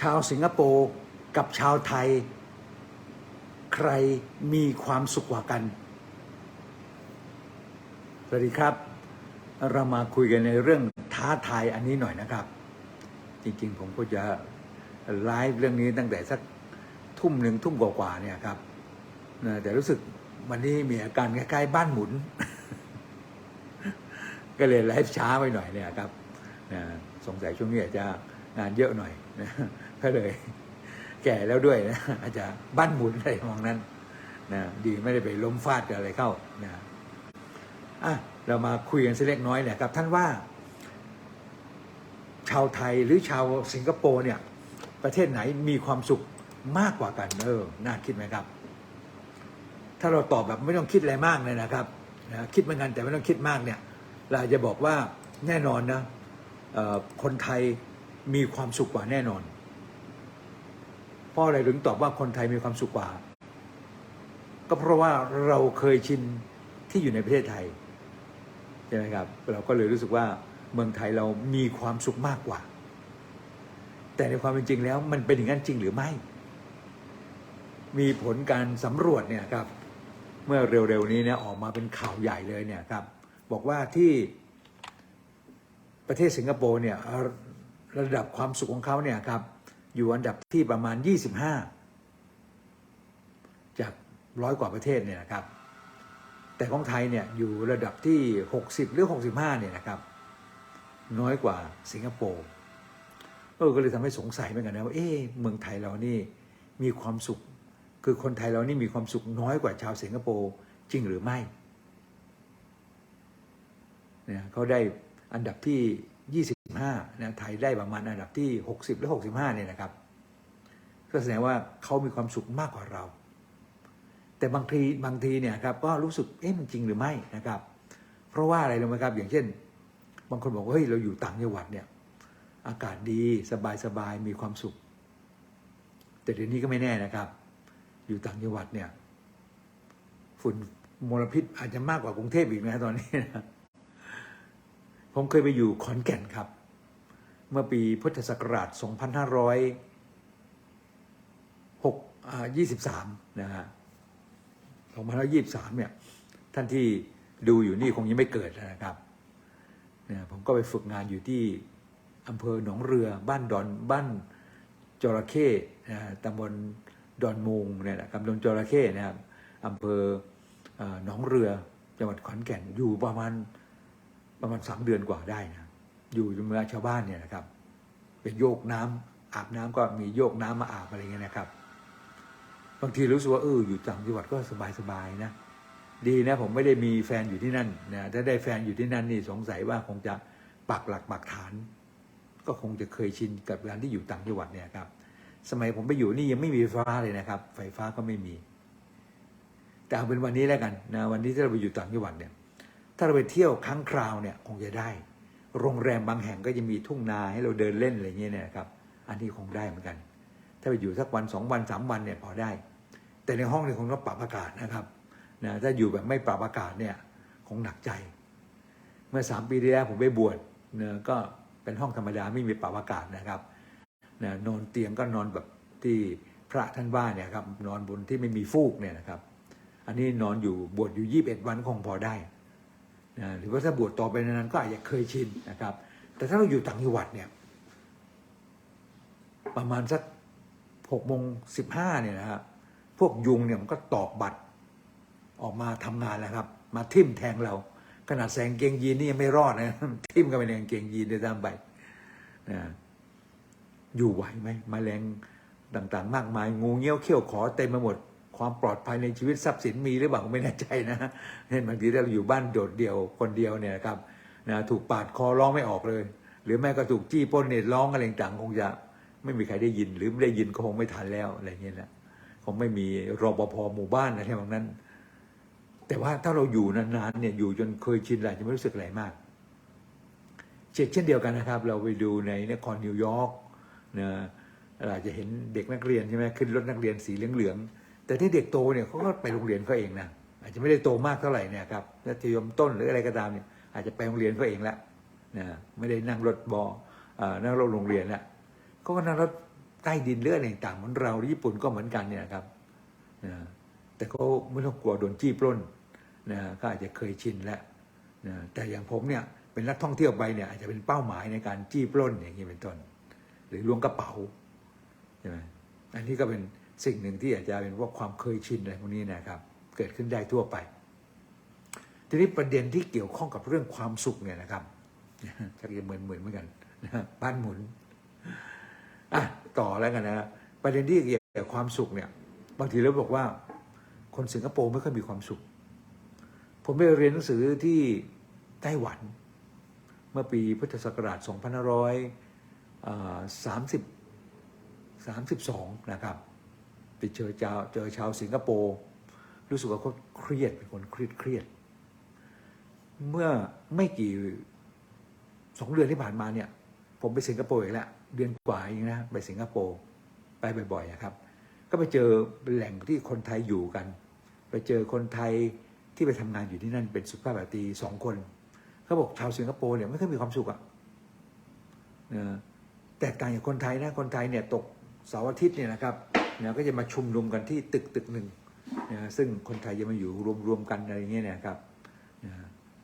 ชาวสิงคโปร์กับชาวไทย ใครมีความสุขกว่ากัน สวัสดีครับ เรามาคุยกันในเรื่องท้าทายอันนี้หน่อยนะครับ จริงๆ ผมก็จะไลฟ์เรื่องนี้ตั้งแต่สักทุ่มหนึ่งทุ่มกว่าๆเนี่ยครับแต่รู้สึกวันนี้มีอาการคล้ๆบ้านหมุน ก็เลยไลฟ์ช้าไปหน่อยเนี่ยครับสงสัยช่วงนี้อาจจะงานเยอะหน่อย ก็เลย แก่แล้วด้วยนะอาจจะบ้านหมุนอะไรมองนั้นนะดีไม่ได้ไปล้มฟาดกับอะไรเข้านะอะเรามาคุยกันสักเล็กน้อยเนี่ยครับ ท่านว่า ชาวไทยหรือชาวสิงคโปร์เนี่ย ประเทศไหนมีความสุขมากกว่ากันเออน่าคิดไหมครับ ถ้าเราตอบแบบไม่ต้องคิดอะไรมากเลยนะครับนะคิดเหมือนกันแต่ไม่ต้องคิดมากเนี่ย เราจะบอกว่าแน่นอนนะออคนไทยมีความสุขกว่าแน่นอน ราะอะไรถึงตอบว่าคนไทยมีความสุขกว่า ก็เพราะว่าเราเคยชินที่อยู่ในประเทศไทยใช่ไหมครับ เราก็เลยรู้สึกว่าเมืองไทยเรามีความสุขมากกว่า แต่ในความเป็นจริงแล้วมันเป็นอย่างนั้นจริงหรือไม่ มีผลการสำรวจเนี่ยครับ เมื่อเร็วๆนี้เนี่ยออกมาเป็นข่าวใหญ่เลยเนี่ยครับ บอกว่าที่ประเทศสิงคโปร์เนี่ยระดับความสุขของเขาเนี่ยครับ อยู่อันดับที่ประมาณ 25 จากร้อยกว่าประเทศเนี่ยนะครับ แต่ของไทยเนี่ยอยู่ระดับที่ 60 หรือ 65 เนี่ยนะครับ น้อยกว่าสิงคโปร์เออก็เลยทำให้สงสัยเหมือนกันนะว่าเอ๊ะเมืองไทยเรานี่มีความสุข คือคนไทยเรานี่มีความสุขน้อยกว่าชาวสิงคโปร์จริงหรือไม่เนี่ยเขาได้อันดับที่ 20 25นะไทยได้ประมาณอันดับที่ 60 หรือ 65เนี่ยนะครับ ก็แสดงว่าเขามีความสุขมากกว่าเรา แต่บางทีบางทีเนี่ยครับก็รู้สึกเอ๊ะมันจริงหรือไม่นะครับ เพราะว่าอะไรรู้ไหมครับ อย่างเช่น บางคนบอกว่าเฮ้ยเราอยู่ต่างจังหวัดเนี่ยอากาศดีสบายสบายมีความสุข แต่เดี๋ยวนี้ก็ไม่แน่นะครับ อยู่ต่างจังหวัดเนี่ยฝุ่นมลพิษอาจจะมากกว่ากรุงเทพอีกนะตอนนี้นะผมเคยไปอยู่ขอนแก่นครับ เมื่อปีพุทธศักราช 2523 นะฮะ 2523 เนี่ย ท่านที่ดูอยู่นี่คงยังไม่เกิดนะครับเนี่ยผมก็ไปฝึกงานอยู่ที่อำเภอหนองเรือบ้านดอนบ้านจระเข้นะตำบลดอนมูงเนี่ยนะครับดอนจระเข้นะครับอำเภอหนองเรือจังหวัดขอนแก่นอยู่ประมาณประมาณสามเดือนกว่าได้นะ อยู่เมืองชาวบ้านเนี่ยนะครับเป็นโยกน้ำอาบน้ำก็มีโยกน้ำมาอาบอะไรเงี้ยนะครับ บางทีรู้สึกว่าเอออยู่ต่างจังหวัดก็สบายๆนะ ดีนะผมไม่ได้มีแฟนอยู่ที่นั่นนะถ้าได้แฟนอยู่ที่นั่นนี่สงสัยว่าคงจะปักหลักปักฐาน ก็คงจะเคยชินกับการที่อยู่ต่างจังหวัดเนี่ยครับสมัยผมไปอยู่นี่ยังไม่มีไฟฟ้าเลยนะครับ ไฟฟ้าก็ไม่มี แต่เอาเป็นวันนี้แล้วกันนะวันนี้ที่เราไปอยู่ต่างจังหวัดเนี่ย ถ้าเราไปเที่ยวครั้งคราวเนี่ยคงจะได้ โรงแรมบางแห่งก็จะมีทุ่งนาให้เราเดินเล่นอะไรเงี้ยเนี่ยนะครับ อันนี้คงได้เหมือนกัน ถ้าไปอยู่สักวันสองวันสามวันเนี่ยพอได้ แต่ในห้องเนี่ยคงต้องปรับอากาศนะครับนะถ้าอยู่แบบไม่ปรับอากาศเนี่ยคงหนักใจ เมื่อสามปีที่แล้วผมไปบวชเนี่ยก็เป็นห้องธรรมดาไม่มีปรับอากาศนะครับนะนอนเตียงก็นอนแบบที่พระท่านว่าเนี่ยครับนอนบนที่ไม่มีฟูกเนี่ยนะครับ อันนี้นอนอยู่บวชอยู่ยี่บเอ็ดวันคงพอได้ นะหรือว่าถ้าบวชต่อไปนานๆก็อาจจะเคยชินนะครับ แต่ถ้าเราอยู่ต่างจังหวัดเนี่ยประมาณสักหกโมงสิบห้าเนี่ยนะครับพวกยุงเนี่ยมันก็ตอกบัตรออกมาทำงานแล้วครับ มาทิ่มแทงเรา ขนาดแสงเกงยีนนี่ยังไม่รอดนะทิ่มกันไปในกางเกงยีนได้ตามไปนะอยู่ไหวไหมมแมลงต่างๆ มากมาย งูเงี้ยวเขี้ยวขอเต็มไปหมด ความปลอดภัยในชีวิตทรัพย์สินมีหรือเปล่าไม่แน่ใจนะเห็นบางทีเราอยู่บ้านโดดเดี่ยวคนเดียวเนี่ยครับนะถูกปาดคอร้องไม่ออกเลย หรือแม่ก็ถูกจี้ป้นเนี่ยร้องอะไรต่างคงจะไม่มีใครได้ยิน หรือไม่ได้ยินก็คงไม่ทันแล้วอะไรเงี้ยนะคงไม่มีรปภหมู่บ้านอะไรแบบนั้น แต่ว่าถ้าเราอยู่นานๆเนี่ยอยู่จนเคยชินแล้วจะไม่รู้สึกอะไรมากเช่นเช่นเดียวกันนะครับ เราไปดูในนครนิวยอร์กนะเราจะเห็นเด็กนักเรียนใช่ไหมขึ้นรถนักเรียนสีเหลืองๆ แต่ที่เด็กโตเนี่ยเขาก็ไปโรงเรียนเขาเองนะอาจจะไม่ได้โตมากเท่าไหร่เนี่ยครับมัธยมต้นหรืออะไรก็ตามเนี่ยอาจจะไปโรงเรียนเขาเองแล้วนะไม่ได้นั่งรถบอเอ่อนั่งรถโรงเรียนแล้วเขาก็นั่งรถใต้ดินเรื่องอะไรต่างๆเหมือนเราญี่ปุ่นก็เหมือนกันเนี่ยครับนะแต่เขาไม่ต้องกลัวโดนจี้ปล้นนะก็อาจจะเคยชินแล้วนะแต่อย่างผมเนี่ยเป็นนักท่องเที่ยวไปเนี่ยอาจจะเป็นเป้าหมายในการจี้ปล้นอย่างนี้เป็นต้น หรือล้วงกระเป๋าใช่ไหมอันนี้ก็เป็น สิ่งหนึ่งที่อาจจะเป็นว่าความเคยชินอะไรพวกนี้นะครับ เกิดขึ้นได้ทั่วไป ทีนี้ประเด็นที่เกี่ยวข้องกับเรื่องความสุขเนี่ยนะครับชักจะเหมือนเหมือนเหมือนกันนะบ้านหมุนอะต่อแล้วกันนะประเด็นที่เกี่ยวกับความสุขเนี่ย บางทีเราบอกว่า คนสิงคโปร์ไม่ค่อยมีความสุข ผมไปเรียนหนังสือที่ไต้หวัน เมื่อปีพุทธศักราช 2530 32นะครับ ไปเจอชาวเจอชาวสิงคโปร์รู้สึกว่าเขาเครียดเป็นคนเครียดเครียด เมื่อไม่กี่สองเดือนที่ผ่านมาเนี่ย ผมไปสิงคโปร์อีกแล้วเดือนกว่าเองนะไปสิงคโปร์ไปบ่อยๆนะครับ ก็ไปเจอเป็นแหล่งที่คนไทยอยู่กัน ไปเจอคนไทยที่ไปทำงานอยู่ที่นั่นเป็นสุภาพสตรีสองคนเขาบอกชาวสิงคโปร์เนี่ยไม่เคยมีความสุขอะนะแตกต่างจากคนไทยนะคนไทยเนี่ยตกเสาร์อาทิตย์เนี่ยนะครับ นะก็จะมาชุมนุมกันที่ตึกตึกหนึ่งนะซึ่งคนไทยจะมาอยู่รวมๆกันอะไรเงี้ยเนะครับนะ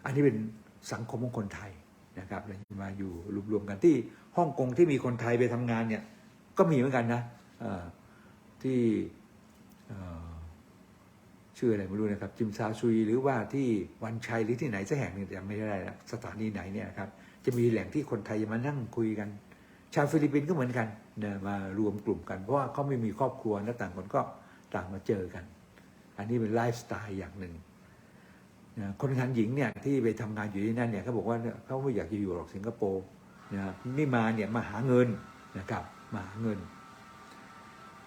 อันนี้เป็นสังคมของคนไทยนะครับมาอยู่รวมๆกันที่ฮ่องกงที่มีคนไทยไปทำงานเนี่ยก็มีเหมือนกันนะที่ชื่ออะไรไม่รู้นะครับ จิมซาซุยหรือว่าที่วันชัยหรือที่ไหนสักแห่งหนึ่งจำไม่ได้สถานีไหนเนี่ยครับจะมีแหล่งที่คนไทยจะมานั่งคุยกัน ชาวฟิลิปปินส์ก็เหมือนกัน นี่ยมารวมกลุ่มกัน เพราะว่าเขาไม่มีครอบครัวและต่างคนก็ต่างมาเจอกัน อันนี้เป็นไลฟ์สไตล์อย่างหนึ่งนะคนงานหญิงเนี่ยที่ไปทำงานอยู่ที่นั่นเนี่ยเขาบอกว่าเขาไม่อยากจะอยู่หรอกสิงคโปร์นะนี่มาเนี่ยมาหาเงินนะครับมาหาเงิน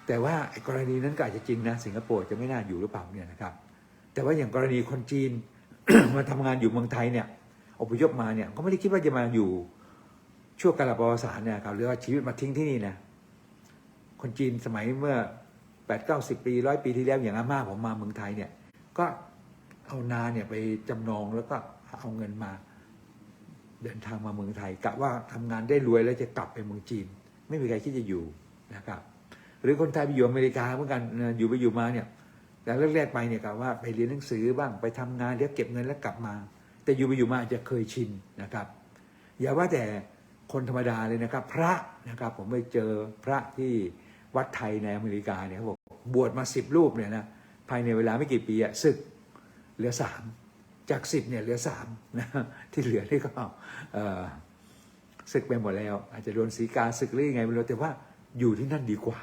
แต่ว่าไอ้กรณีนั้นก็อาจจะจริงนะสิงคโปร์จะไม่น่าอยู่หรือเปล่าเนี่ยนะครับ แต่ว่าอย่างกรณีคนจีนมาทำงานอยู่เมืองไทยเนี่ยอพยพมาเนี่ยก็ไม่ได้คิดว่าจะมาอยู่ ชั่วกาลประวัติศาสตร์เนี่ยครับหรือว่าชีวิตมาทิ้งที่นี่นะคนจีนสมัยเมื่อแปดเก้าสิบปีร้อยปีที่แล้วอย่างอาม่าผมมาเมืองไทยเนี่ย ก็เอานาเนี่ยไปจำนองแล้วก็เอาเงินมา เดินทางมาเมืองไทยกะว่าทำงานได้รวยแล้วจะกลับไปเมืองจีน ไม่มีใครคิดจะอยู่นะครับ หรือคนไทยไปอยู่อเมริกาเหมือนกันอยู่ไปอยู่มาเนี่ยแต่แรกๆไปเนี่ยกะว่าไปเรียนหนังสือบ้างไปทำงานเดี๋ยวเก็บเงินแล้วกลับมา แต่อยู่ไปอยู่มาอาจจะเคยชินนะครับ อย่าว่าแต่ คนธรรมดาเลยนะครับ พระนะครับ ผมไปเจอพระที่วัดไทยในอเมริกาเนี่ยเขาบอกบวชมาสิบรูปเนี่ยนะภายในเวลาไม่กี่ปีอะศึกเหลือสามจากสิบเนี่ยเหลือสามนะที่เหลือนี่ก็เอ่อศึกไปหมดแล้ว อาจจะโดนสีกาศึกหรือยังไงไม่รู้แต่ว่าอยู่ที่นั่นดีกว่า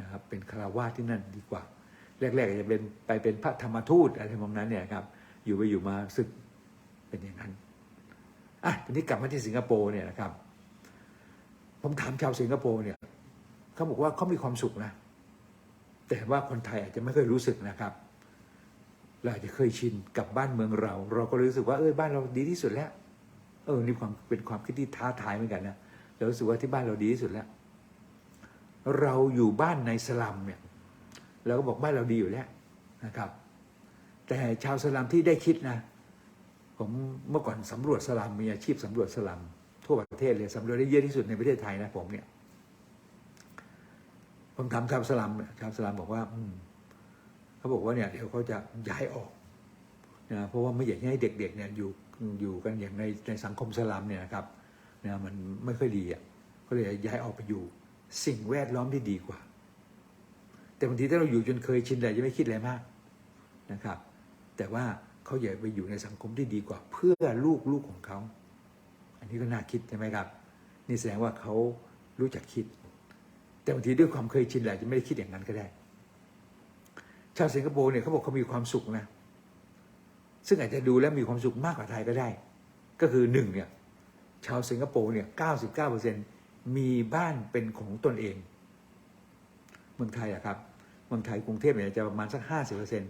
นะครับเป็นคารวาสที่นั่นดีกว่า แรกๆอาจจะเป็นไปเป็นพระธรรมทูตอะไรประมาณนั้นเนี่ยครับอยู่ไปอยู่มาสึกเป็นอย่างนั้นอะทีนี้กลับมาที่สิงคโปร์เนี่ยนะครับ ผมถามชาวสิงคโปร์เนี่ยเขาบอกว่าเขามีความสุขนะ แต่ว่าคนไทยอาจจะไม่เคยรู้สึกนะครับเราอาจจะเคยชินกับบ้านเมืองเรา เราก็รู้สึกว่าเออบ้านเราดีที่สุดแล้ว เออนี่ความเป็นความคิดที่ท้าทายเหมือนกันนะเรารู้สึกว่าที่บ้านเราดีที่สุดแล้ว เราอยู่บ้านในสลัมเนี่ยเราก็บอกบ้านเราดีอยู่แล้วนะครับ แต่ชาวสลัมที่ได้คิดนะ ผมเมื่อก่อนสำรวจสลัมมีอาชีพสำรวจสลัม ทั่วประเทศเลยสำรวจได้เยอะที่สุดในประเทศไทยนะผมเนี่ยผมถามชาวสลัมชาวสลัมบอกว่า อืมเขาบอกว่าเนี่ยเดี๋ยวเขาจะย้ายออกนะเพราะว่าไม่อยากให้เด็กๆเนี่ยอยู่อยู่กันอย่างในในสังคมสลัมเนี่ยนะครับนะมันไม่ค่อยดีอะก็เลยย้ายออกไปอยู่ สิ่งแวดล้อมที่ดีกว่า แต่บางทีถ้าเราอยู่จนเคยชินเลยจะไม่คิดอะไรมากนะครับ แต่ว่าเขาอยากไปอยู่ในสังคมที่ดีกว่า เพื่อลูกลูกของเขา อันนี้ก็น่าคิดใช่ไหมครับ นี่แสดงว่าเขารู้จักคิด แต่บางทีด้วยความเคยชินแหละจะไม่ได้คิดอย่างนั้นก็ได้ ชาวสิงคโปร์เนี่ยเขาบอกเขามีความสุขนะ ซึ่งอาจจะดูแล้วมีความสุขมากกว่าไทยก็ได้ ก็คือหนึ่งเนี่ยชาวสิงคโปร์เนี่ยเก้าสิบเก้าเปอร์เซ็นมีบ้านเป็นของตนเอง เมืองไทยอะครับ เมืองไทยกรุงเทพเนี่ยจะประมาณสักห้าสิบเปอร์เซ็น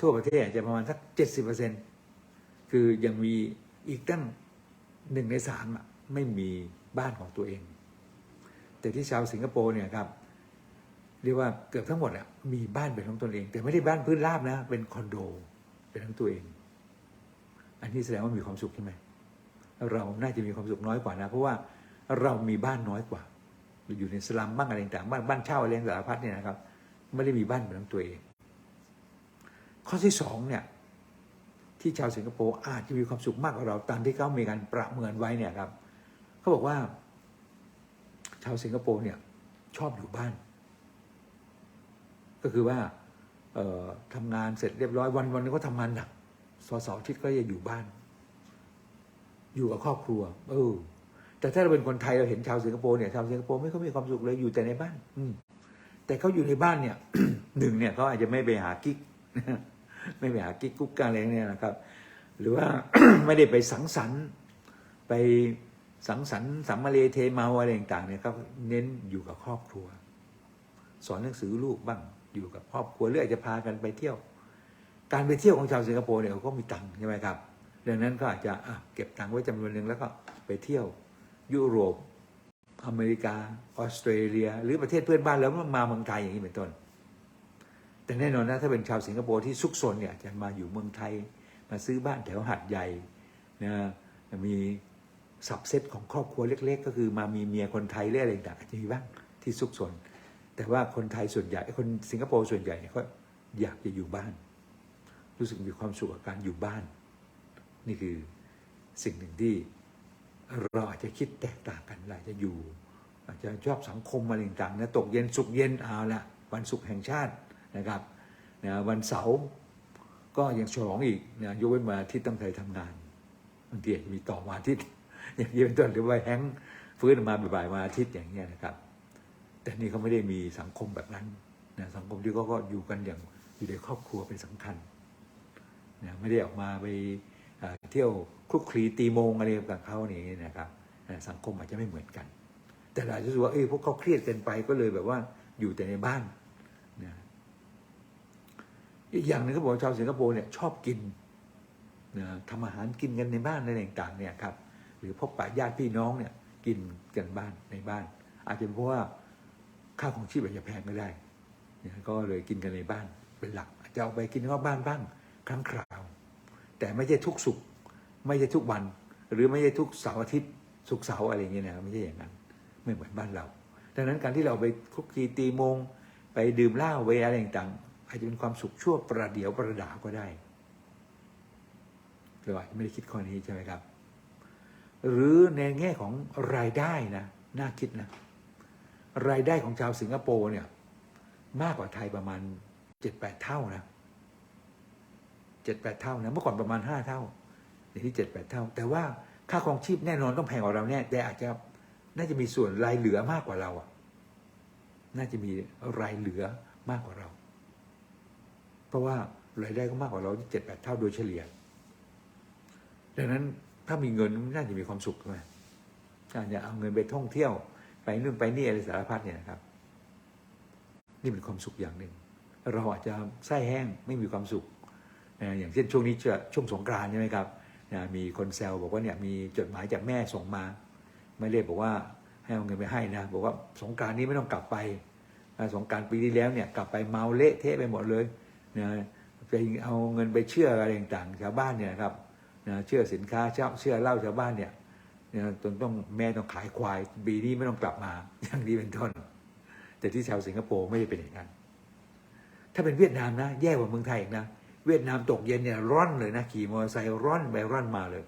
ทั่วประเทศจะประมาณสักเจ็ดสิบเปอร์เซ็นคือยังมีอีกตั้ง หนึ่งในสามไม่มีบ้านของตัวเอง แต่ที่ชาวสิงคโปร์เนี่ยครับเรียกว่าเกือบทั้งหมดอะมีบ้านเป็นของตนเอง แต่ไม่ได้บ้านพื้นราบนะ เป็นคอนโดเป็นของตัวเอง อันนี้แสดงว่ามีความสุขใช่ไหมเราน่าจะมีความสุขน้อยกว่านะ เพราะว่าเรามีบ้านน้อยกว่าอยู่ในสลัมบ้างอะไรต่างบ้านบ้านเช่าอะไรสารพัดเนี่ยนะครับ ไม่ได้มีบ้านเป็นของตัวเอง ข้อที่สองเนี่ย ที่ชาวสิงคโปร์อาจจะมีความสุขมากกว่าเราตามที่เขามีการประเมินไว้เนี่ยครับเขาบอกว่า ชาวสิงคโปร์เนี่ยชอบอยู่บ้าน ก็คือว่าเอ่อทำงานเสร็จเรียบร้อยวันวันนึงก็ทำงานหนักสอสอทิตย์ก็จะอยู่บ้าน อยู่กับครอบครัว เออ แต่ถ้าเราเป็นคนไทยเราเห็นชาวสิงคโปร์เนี่ยชาวสิงคโปร์ไม่ค่อยมีความสุขเลยอยู่แต่ในบ้าน อืแต่เขาอยู่ในบ้านเนี่ยหนึ่งเนี่ยเขาอาจจะไม่ไปหากิ๊ก ไม่ไปหากิ๊กกุ๊กกันอะไรเนี่ยนะครับ หรือว่าไม่ได้ไปสังสรรค์ไปสังสรรค์สัมมาเลเทเมาอะไรต่างๆเนี่ยเขาเน้นอยู่กับครอบครัว สอนหนังสือลูกบ้างอยู่กับครอบครัวหรืออาจจะพากันไปเที่ยว การไปเที่ยวของชาวสิงคโปร์เนี่ยเขาก็มีตังค์ใช่ไหมครับ ดังนั้นก็อาจจะะเก็บตังค์ไว้จำนวนหนึ่งแล้วก็ไปเที่ยวยุโรปอเมริกาออสเตรเลีย หรือประเทศเพื่อนบ้านแล้วมาเมืองไทยอย่างนี้เป็นต้น แต่แน่นอนนะถ้าเป็นชาวสิงคโปร์ที่ซุกซนเนี่ยจะมาอยู่เมืองไทย มาซื้อบ้านแถวหัดใหญ่นะมีสับเซตของครอบครัวเล็ก ๆ ก็คือมามีเมียคนไทยหรืออะไรต่างๆอาจจะมีบ้างที่ซุกซนแต่ว่าคนไทยส่วนใหญ่คนสิงคโปร์ส่วนใหญ่เนี่ยก็อยากจะอยู่บ้าน รู้สึกมีความสุขกับการอยู่บ้าน นี่คือสิ่งหนึ่งที่เราอาจจะคิดแตกต่างกันเราอาจจะอยู่ อาจจะชอบสังคมอะไรต่างๆนะตกเย็นสุกเย็นเอาละวันศุกร์แห่งชาติ นะครับนะวันเสาร์ก็ยังฉลองอีกนะยกเว้นมาที่ต้องเคยทำงานบางทีอาจจะมีต่อมาอาทิตย์อย่างนี้เป็นต้นหรือว่าแฮงฟื้นมาบ่ายๆมาอาทิตย์อย่างเงี้ยนะครับ แต่นี่เขาไม่ได้มีสังคมแบบนั้นนะสังคมที่เขาก็อยู่กันอย่างอยู่ในครอบครัวเป็นสำคัญนะไม่ได้ออกมาไปเที่ยวคลุกคลีตีโมงอะไรกับเขานี่นะครับสังคมอาจจะไม่เหมือนกัน แต่เราอาจะรู้สึกว่าเอ้ยพวกเขาเครียดเกินไปก็เลยแบบว่าอยู่แต่ในบ้าน อีกอย่างหนึ่งเขาบอกชาวสิงคโปร์เนี่ยชอบกินนะทำอาหารกินกันในบ้านอะไรต่างๆเนี่ยครับหรือพบปะญาติพี่น้องเนี่ยกินกันบ้านในบ้าน อาจจะเพราะว่าค่าของชีพอาจจะแพงไม่ได้ก็เลยกินกันในบ้านเป็นหลักอาจจะเอาไปกินนอกบ้านบ้างครั้งคราว แต่ไม่ใช่ทุกสุขไม่ใช่ทุกวัน หรือไม่ใช่ทุกเสาร์อาทิตย์สุกเสาร์อะไรอย่างเงี้ยนะไม่ใช่อย่างนั้นไม่เหมือนบ้านเรา ดังนั้นการที่เราไปคุกคีตีมง ไปดื่มเหล้าไปอะไรต่าง อาจจะเป็นความสุขชั่วประเดี๋ยวประดาก็ได้เราอาจจะไม่ได้คิดข้อนี้ใช่ไหมครับ หรือในแง่ของรายได้นะน่าคิดนะ รายได้ของชาวสิงคโปร์เนี่ย มากกว่าไทยประมาณเจ็ดแปดเท่านะเจ็ดแปดเท่านะเมื่อก่อนประมาณห้าเท่าเดี๋ยวนี้เจ็ดแปดเท่า แต่ว่าค่าครองชีพแน่นอนต้องแพงกว่าเราแน่แต่อาจจะน่าจะมีส่วนรายเหลือมากกว่าเราอะ น่าจะมีรายเหลือมากกว่าเรา เพราะว่ารายได้ก็มากกว่าเราเจ็ดแปดเท่าโดยเฉลี่ย ดังนั้นถ้ามีเงินน่าจะมีความสุขใช่ไหมอาจจะเอาเงินไปท่องเที่ยว ไปนู่นไปนี่อะไรสารพัดเนี่ยนะครับ นี่เป็นความสุขอย่างหนึ่ง เราอาจจะไส้แห้งไม่มีความสุขนะอย่างเช่นช่วงนี้จะช่วงสงกรานใช่ไหมครับมีคนแซวบอกว่าเนี่ยมีจดหมายจากแม่ส่งมา ไม่ได้บอกว่าให้เอาเงินไปให้นะบอกว่าสงการนี้ไม่ต้องกลับไปสงการปีที่แล้วเนี่ยกลับไปเมาเละเทะไปหมดเลย นะไปเอาเงินไปเชื่ออะไรต่างๆชาวบ้านเนี่ยครับนะเชื่อสินค้าเช่าเชื่อเหล้าชาวบ้านเนี่ยเนี่ยจนต้องแม่ต้องขายควายปีนี้ไม่ต้องกลับมาอย่างนี้เป็นต้น แต่ที่ชาวสิงคโปร์ไม่ได้เป็นอย่างนั้นถ้าเป็นเวียดนามนะ แย่กว่าเมืองไทยอีกนะเวียดนามตกเย็นเนี่ยร้อนเลยนะขี่มอเตอร์ไซค์ร้อนไปร้อนมาเลย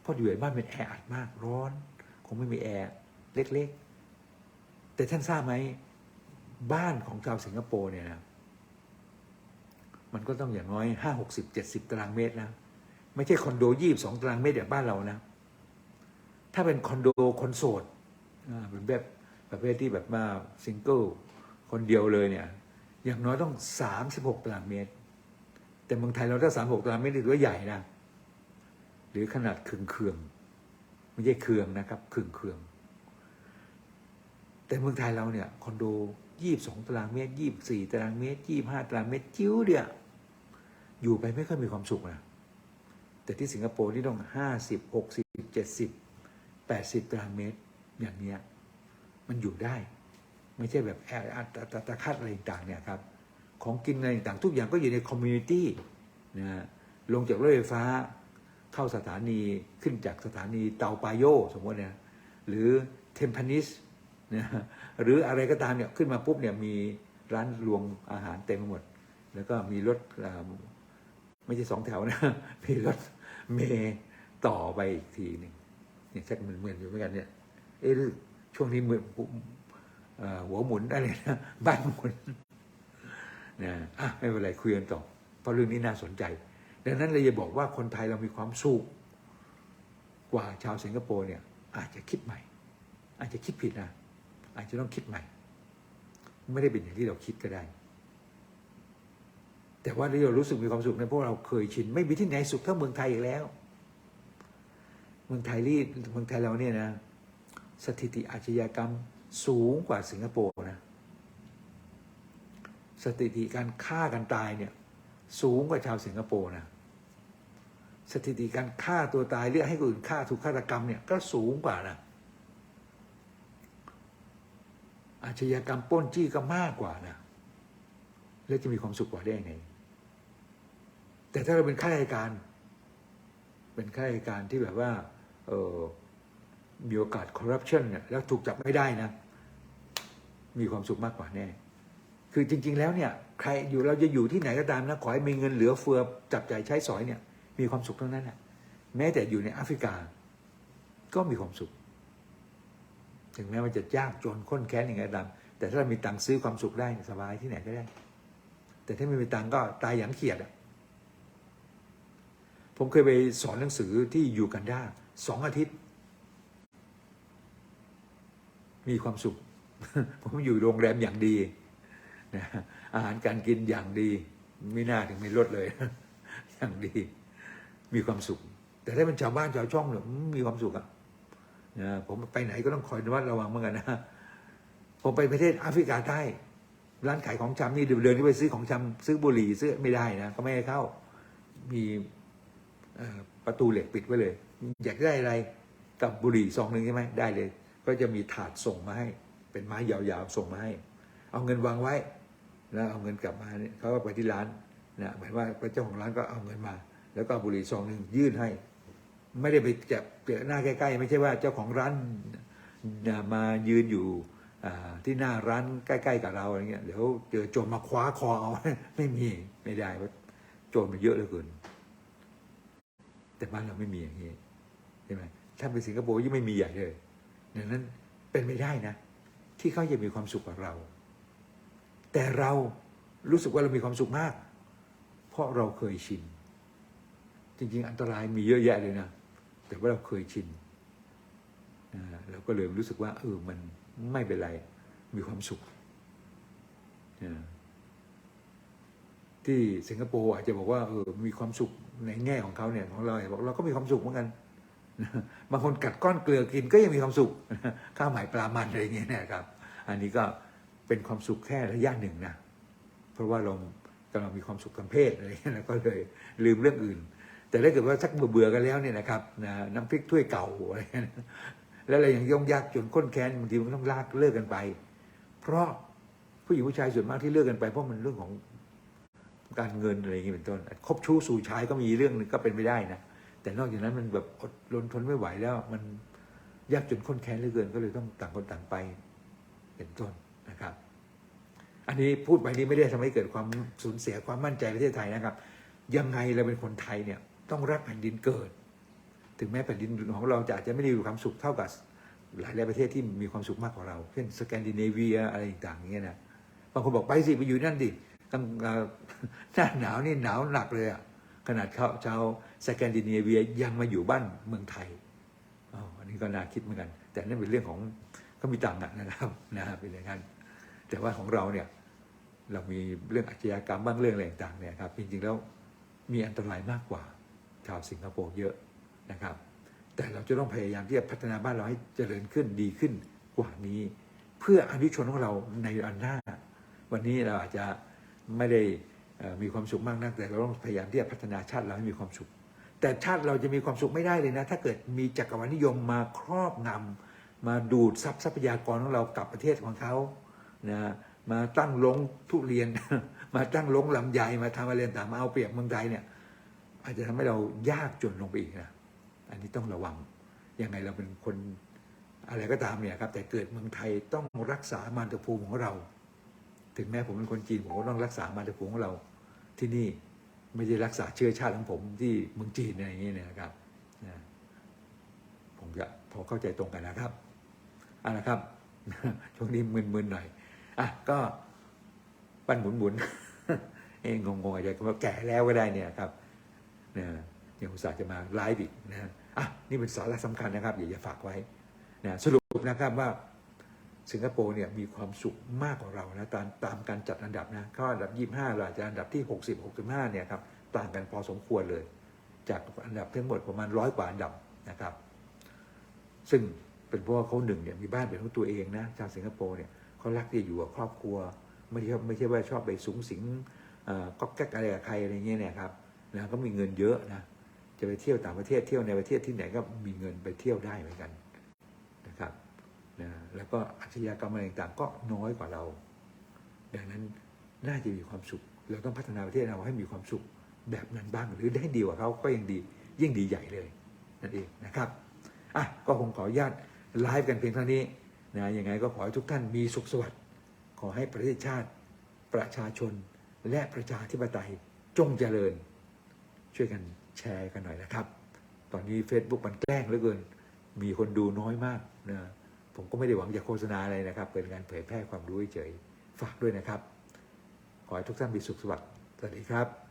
เพราะอยู่ในบ้านเป็นแออัดมากร้อน คงไม่มีแอร์เล็กๆ แต่ท่านทราบไหมบ้านของชาวสิงคโปร์เนี่ยนะ มันก็ต้องอย่างน้อยห้าหกสิบเจ็ดสิบตารางเมตรนะไม่ใช่คอนโดยี่บสองตารางเมตรแบบบ้านเรานะ ถ้าเป็นคอนโดคนโสดเป็นแบบประเภทที่แบบว่าซิงเกิลคนเดียวเลยเนี่ย อย่างน้อยต้องสามสิบหกตารางเมตร แต่เมืองไทยเราถ้าสามหกตารางเมตรถือว่าใหญ่นะหรือขนาดเคืองเคืองๆไม่ใช่เคืองนะครับเคืองเคืองๆแต่เมืองไทยเราเนี่ยคอนโดยี่บสองตารางเมตรยี่บสี่ตารางเมตรยี่ห้าตารางเมตร จิ้วเดียว อยู่ไปไม่ค่อยมีความสุขนะแต่ที่สิงคโปร์นี่ต้องห้าสิบหกสิบเจ็ดสิบแปดสิบตารางเมตรอย่างเนี้ยมันอยู่ได้ ไม่ใช่แบบแออัดตะตะตะคัดอะไรต่างเนี่ยครับของกินอะไรต่างทุกอย่างก็อยู่ในคอมมูนิตี้นะฮะลงจากรถไฟฟ้าเข้าสถานีขึ้นจากสถานีเตาปาโยสมมติเนี่ยหรือเทมพานิสนะหรืออะไรก็ตามเนี่ยขึ้นมาปุ๊บเนี่ยมีร้านรวงอาหารเต็มไปหมด แล้วก็มีรถ ไม่ใช่สองแถวนะมีรถเมย์ต่อไปอีกทีหนึ่งเนี่ยชักเหมือนๆอยู่เหมือนกันเนี่ยเอ๊ะช่วงนี้เหมือนหัวหมุนอะไรนะบ้านหมุนนะอะไม่เป็นไรคุยกันต่อเพราะเรื่องนี้น่าสนใจ ดังนั้นเลยจะบอกว่าคนไทยเรามีความสุขกว่าชาวสิงคโปร์เนี่ยอาจจะคิดใหม่ อาจจะคิดผิดนะอาจจะต้องคิดใหม่ ไม่ได้เป็นอย่างที่เราคิดก็ได้ แต่ว่าที่เรารู้สึกมีความสุขในพราะเราเคยชิน ไม่มีที่ไหนสุขเท่าเมืองไทยอีกแล้ว เมืองไทยรีดเมืองไทยเราเนี่ยนะ สถิติอาชญากรรมสูงกว่าสิงคโปร์นะ สถิติการฆ่ากันตายเนี่ย สูงกว่าชาวสิงคโปร์นะ สถิติการฆ่าตัวตายเรียกให้คนอื่นฆ่าถูกฆาตกรรมเนี่ยก็สูงกว่านะ อาชญากรรมป้นจี้ก็มากกว่านะ แล้วจะมีความสุขกว่าได้ยังไง แต่ถ้าเราเป็นข้าราชการ เป็นข้าราชการที่แบบว่าเออมีโอกาสคอร์รัปชันเนี่ยแล้วถูกจับไม่ได้นะ มีความสุขมากกว่าแน่ คือจริง ๆ แล้วเนี่ย ใครอยู่เราจะอยู่ที่ไหนก็ตามนะขอให้มีเงินเหลือเฟือจับจ่ายใช้สอยเนี่ย มีความสุขทั้งนั้นแหละแม้แต่อยู่ในแอฟริกา ก็มีความสุข ถึงแม้มันจะยากจนข้นแค้นอย่างไรก็ตามแต่ถ้าเรามีตังค์ซื้อความสุขได้สบายที่ไหนก็ได้ แต่ถ้าไม่มีตังค์ก็ตายอย่างเขียดอะ ผมเคยไปสอนหนังสือที่ยูกันดาสองอาทิตย์ มีความสุข ผมอยู่โรงแรมอย่างดีนะอาหารการกินอย่างดี ไม่น่าถึงไม่ลดเลย อย่างดี มีความสุข แต่ถ้าเป็นชาวบ้านชาวช่องเนี่ยมีความสุขอะนะผมไปไหนก็ต้องคอยระมัดระวังเหมือนกันนะผมไปประเทศแอฟริกาใต้ร้านขายของชำนี่เดินที่ไปซื้อของชำซื้อบุหรี่ซื้อไม่ได้นะก็ไม่ให้เข้า มี ประตูเหล็กปิดไว้เลย อยากได้อะไรกับบุหรี่ซองหนึ่งใช่ไหมได้เลย ก็จะมีถาดส่งมาให้ เป็นไม้ยาวๆส่งมาให้ เอาเงินวางไว้ แล้วเอาเงินกลับมาเนี่ยเขาก็ไปที่ร้านนะหมายว่าเจ้าของร้านก็เอาเงินมา แล้วก็บุหรี่ซองหนึ่งยื่นให้ ไม่ได้ไปจับเจอหน้าใกล้ๆ ไม่ใช่ว่าเจ้าของร้านมายืนอยู่ที่หน้าร้านใกล้ๆกับเราอะไรเงี้ยเดี๋ยวเจอโจรมาคว้าคอเอาไม่มีไม่ได้เพราะโจรมันเยอะเหลือเกิน แต่บ้านเราไม่มีอย่างนี้ใช่ไหมถ้าเป็นสิงคโปร์ยิ่งไม่มีใหญ่เลยดังนั้นเป็นไม่ได้นะ ที่เขาจะมีความสุขกับเรา แต่เรารู้สึกว่าเรามีความสุขมาก เพราะเราเคยชิน จริง ๆ อันตรายมีเยอะแยะเลยนะ แต่ว่าเราเคยชินเราก็เลยรู้สึกว่าเออมันไม่เป็นไรมีความสุข ที่สิงคโปร์อาจจะบอกว่าเออมีความสุข ในแง่ของเขาเนี่ยของเราเนี่ยบอกเราก็มีความสุขเหมือนกันบางคนกัดก้อนเกลือกินก็ยังมีความสุขข้าวหมายปลามันอะไรอย่างเงี้ยนะครับ อันนี้ก็เป็นความสุขแค่ระยะหนึ่งนะเพราะว่าเรากำลังมีความสุขทางเพศอะไรอย่างเงี้ยก็เลยลืมเรื่องอื่น แต่ถ้าเกิดว่าสักเบื่อๆกันแล้วเนี่ยนะครับนะน้ำพริกถ้วยเก่าอะไรเงี้ยแล้วอะไรอย่างย่องยากจนข้นแค้นบางทีมันต้องลากเลิกกันไป เพราะผู้หญิงผู้ชายส่วนมากที่เลิกกันไปเพราะมันเรื่องของ การเงินอะไรอย่างเงี้เป็นต้น คบชู้สู่ชายก็มีเรื่องหนึงก็เป็นไปได้นะ แต่นอกจากนั้นมันแบบอดรนทนไม่ไหวแล้ว มันยากจนข้นแค้นเหลือเกินก็เลยต้องต่างคนต่างไปเป็นต้นนะครับ อันนี้พูดไปนี้ไม่ได้ทำให้เกิดความสูญเสียความมั่นใจประเทศไทยนะครับ ยังไงเราเป็นคนไทยเนี่ยต้องรักแผ่นดินเกิด ถึงแม้แผ่นดินของเราจะอาจจะไม่ได้มีความสุขเท่ากับหลายๆประเทศที่มีความสุขมากกว่าเรา เช่นสแกนดิเนเวียอะไรต่างๆอย่างเงี้ยนะบางคนบอกไปสิไปอยู่นั่นดิ ตั้งหน้าหนาวนี่หนาวหนักเลยอะขนาดเขาชาวสแกนดิเนเวียยังมาอยู่บ้านเมืองไทยอ๋ออันนี้ก็น่าคิดเหมือนกัน แต่นั่นเป็นเรื่องของเขามีตังค์นะครับนะเป็นอย่างนั้นแต่ว่าของเราเนี่ยเรามีเรื่องอาชญากรรมบ้างเรื่องอะไรต่างเนี่ยครับจริงๆแล้วมีอันตรายมากกว่าชาวสิงคโปร์เยอะนะครับ แต่เราจะต้องพยายามที่จะพัฒนาบ้านเราให้เจริญขึ้นดีขึ้นกว่านี้ เพื่ออนุชนของเราในอันหน้า วันนี้เราอาจจะ ไม่ได้มีความสุขมากนักแต่เราต้องพยายามที่จะพัฒนาชาติเราให้มีความสุข แต่ชาติเราจะมีความสุขไม่ได้เลยนะ ถ้าเกิดมีจักรวรรดินิยมมาครอบงำมาดูดทรัพย์ทรัพยากรของเรากลับประเทศของเขานะมาตั้งลงทุเรียน มาตั้งลงลำไยมาทำอะไรต่างมาเอาเปรียบเมืองไทยเนี่ยอาจจะทำให้เรายากจนลงไปอีกนะอันนี้ต้องระวังยังไงเราเป็นคนอะไรก็ตามเนี่ยครับแต่เกิดเมืองไทยต้องรักษามารตภูมิของเรา ถึงแม้ผมเป็นคนจีนผมก็ต้องรักษามารตภูมิของเราที่นี่ไม่ได้รักษาเชื้อชาติของผมที่เมืองจีนอะไรอย่างนี้ยนะครับนะผมจะพอเข้าใจตรงกันนะครับเอาละครับช่วงนี้มึนๆหน่อยอะก็ปั้นหมุนๆเองงงๆอาจจะว่าแก่แล้วก็ได้เนี่ยครับนะยังอุตส่าห์จะมาไลฟ์อีกนะอะนี่เป็นสาระสำคัญนะครับอย่าอย่าฝากไว้นะสรุปนะครับว่า สิงคโปร์เนี่ยมีความสุขมากกว่าเรานะตามตามการจัดอันดับนะเขาอันดับ 25เราอาจจะอันดับที่ 60 65เนี่ยครับต่างกันพอสมควรเลย จากอันดับทั้งหมดประมาณร้อยกว่าอันดับนะครับ ซึ่งเป็นเพราะว่าเขาหนึ่งเนี่ยมีบ้านเป็นของตัวเองนะชาวสิงคโปร์เนี่ยเขารักที่จะอยู่กับครอบครัว ไม่ใช่ไม่ใช่ว่าชอบไปสูงสิงก๊อกแก๊กอะไรกับใครอะไรเงี้ยเนี่ยครับนะก็มีเงินเยอะนะจะไปเที่ยวต่างประเทศเที่ยวในประเทศที่ไหนก็มีเงินไปเที่ยวได้เหมือนกันนะครับ นะแล้ว ก็อาชญากรรมอะไรต่างก็น้อยกว่าเรา ดังนั้นน่าจะมีความสุข เราต้องพัฒนาประเทศเราให้มีความสุขแบบนั้นบ้าง หรือได้ดีกว่าเขาก็ยังดียิ่งดีใหญ่เลยนั่นเองนะครับอะก็คงขออนุญาตไลฟ์กันเพียงเท่านี้นะยังไงก็ขอให้ทุกท่านมีสุขสวัสดิ์ขอให้ประเทศชาติประชาชนและประชาธิปไตยจงเจริญ ช่วยกันแชร์กันหน่อยนะครับ ตอนนี้ Facebook มันแกล้งเหลือเกิน มีคนดูน้อยมากนะ ผมก็ไม่ได้หวังจะโฆษณาอะไรนะครับ เป็นการเผยแพร่ความรู้เฉยๆฝากด้วยนะครับ ขอให้ทุกท่านมีสุขสวัสดิ์สวัสดีครับ